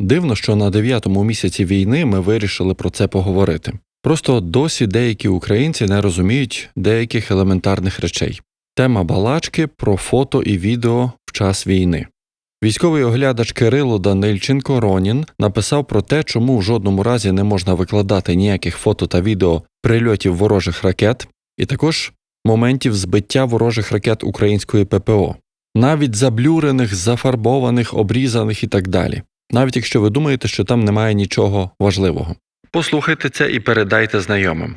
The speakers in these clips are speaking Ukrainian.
Дивно, що на дев'ятому місяці війни ми вирішили про це поговорити. Просто досі деякі українці не розуміють деяких елементарних речей. Тема балачки про фото і відео в час війни. Військовий оглядач Кирило Данильченко Ронін написав про те, чому в жодному разі не можна викладати ніяких фото та відео прильотів ворожих ракет, і також моментів збиття ворожих ракет української ППО, навіть заблюрених, зафарбованих, обрізаних і так далі, навіть якщо ви думаєте, що там немає нічого важливого. Послухайте це і передайте знайомим.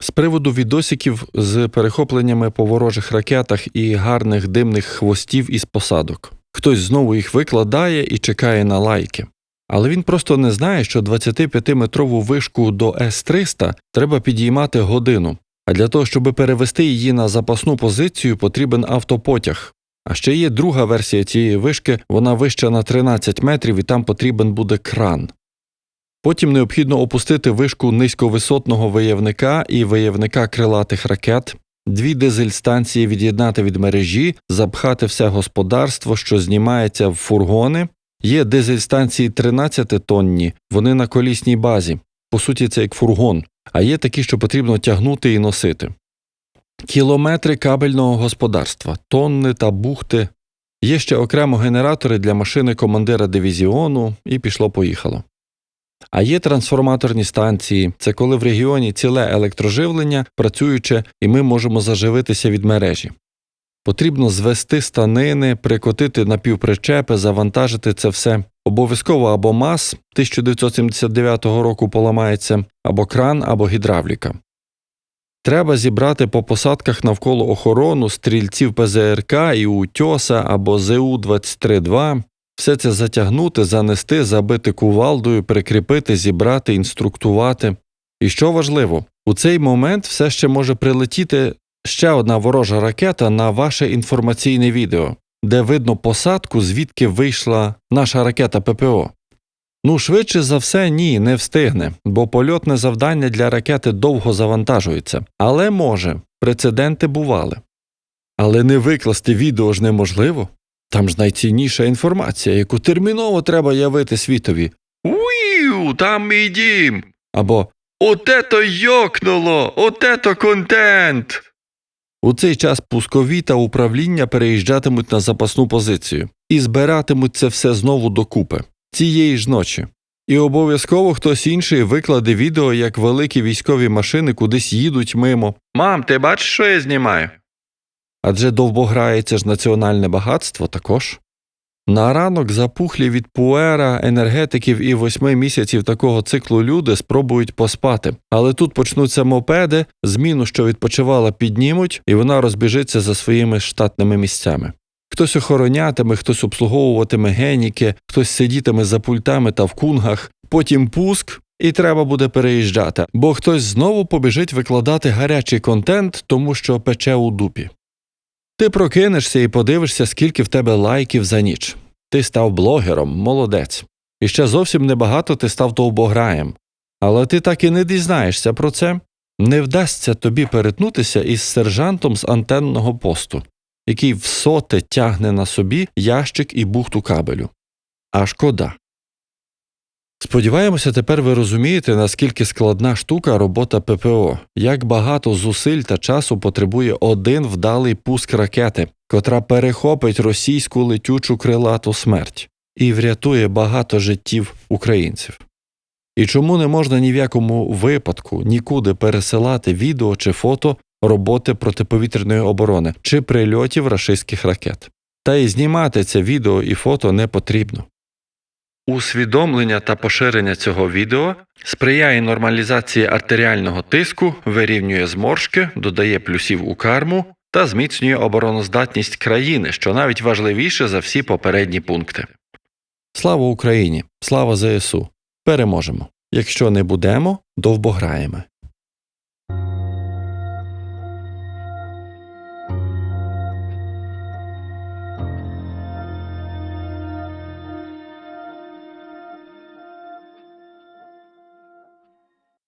З приводу відосиків з перехопленнями по ворожих ракетах і гарних димних хвостів із посадок. Хтось знову їх викладає і чекає на лайки. Але він просто не знає, що 25-метрову вишку до С-300 треба підіймати годину, а для того, щоб перевести її на запасну позицію, потрібен автопотяг. А ще є друга версія цієї вишки, вона вища на 13 метрів і там потрібен буде кран. Потім необхідно опустити вишку низьковисотного виявника і виявника крилатих ракет, дві дизель-станції від'єднати від мережі, запхати все господарство, що знімається в фургони. Є дизель-станції 13 тонні, вони на колісній базі. По суті, це як фургон, а є такі, що потрібно тягнути і носити. Кілометри кабельного господарства, тонни та бухти. Є ще окремо генератори для машини командира дивізіону, і пішло-поїхало. А є трансформаторні станції це коли в регіоні ціле електроживлення працююче, і ми можемо заживитися від мережі. Потрібно звести станини, прикотити напівпричепи, завантажити це все. Обов'язково або МАЗ 1979 року поламається, або кран, або гідравліка. Треба зібрати по посадках навколо охорону стрільців ПЗРК і утьоса або ЗУ-23-2, все це затягнути, занести, забити кувалдою, прикріпити, зібрати, інструктувати. І що важливо, у цей момент все ще може прилетіти ще одна ворожа ракета на ваше інформаційне відео, де видно посадку, звідки вийшла наша ракета ППО. Ну, швидше за все, ні, не встигне, бо польотне завдання для ракети довго завантажується, але може, прецеденти бували. Але не викласти відео ж неможливо. Там ж найцінніша інформація, яку терміново треба явити світові. Уіу, там мій дім. Або Оте то йокнуло, оте то контент. У цей час пускові та управління переїжджатимуть на запасну позицію і збиратимуть це все знову докупи цієї ж ночі. І обов'язково хтось інший викладе відео, як великі військові машини кудись їдуть мимо. Мам, ти бачиш, що я знімаю? Адже довбограється ж національне багатство також. На ранок запухлі від пуера, енергетиків і восьми місяців такого циклу люди спробують поспати, але тут почнуться мопеди, зміну, що відпочивала, піднімуть, і вона розбіжиться за своїми штатними місцями. Хтось охоронятиме, хтось обслуговуватиме геніки, хтось сидітиме за пультами та в кунгах, потім пуск, і треба буде переїжджати, бо хтось знову побіжить викладати гарячий контент, тому що пече у дупі. Ти прокинешся і подивишся, скільки в тебе лайків за ніч. Ти став блогером, молодець. І ще зовсім небагато ти став довбограєм. Але ти так і не дізнаєшся про це. Не вдасться тобі перетнутися із сержантом з антенного посту, який всоте тягне на собі ящик і бухту кабелю. А шкода. Сподіваємося, тепер ви розумієте, наскільки складна штука робота ППО, як багато зусиль та часу потребує один вдалий пуск ракети, котра перехопить російську летючу крилату смерть і врятує багато життів українців. І чому не можна ні в якому випадку нікуди пересилати відео чи фото роботи протиповітряної оборони чи прильотів рашистських ракет? Та й знімати це відео і фото не потрібно. Усвідомлення та поширення цього відео сприяє нормалізації артеріального тиску, вирівнює зморшки, додає плюсів у карму та зміцнює обороноздатність країни, що навіть важливіше за всі попередні пункти. Слава Україні! Слава ЗСУ! Переможемо! Якщо не будемо, довбограємо.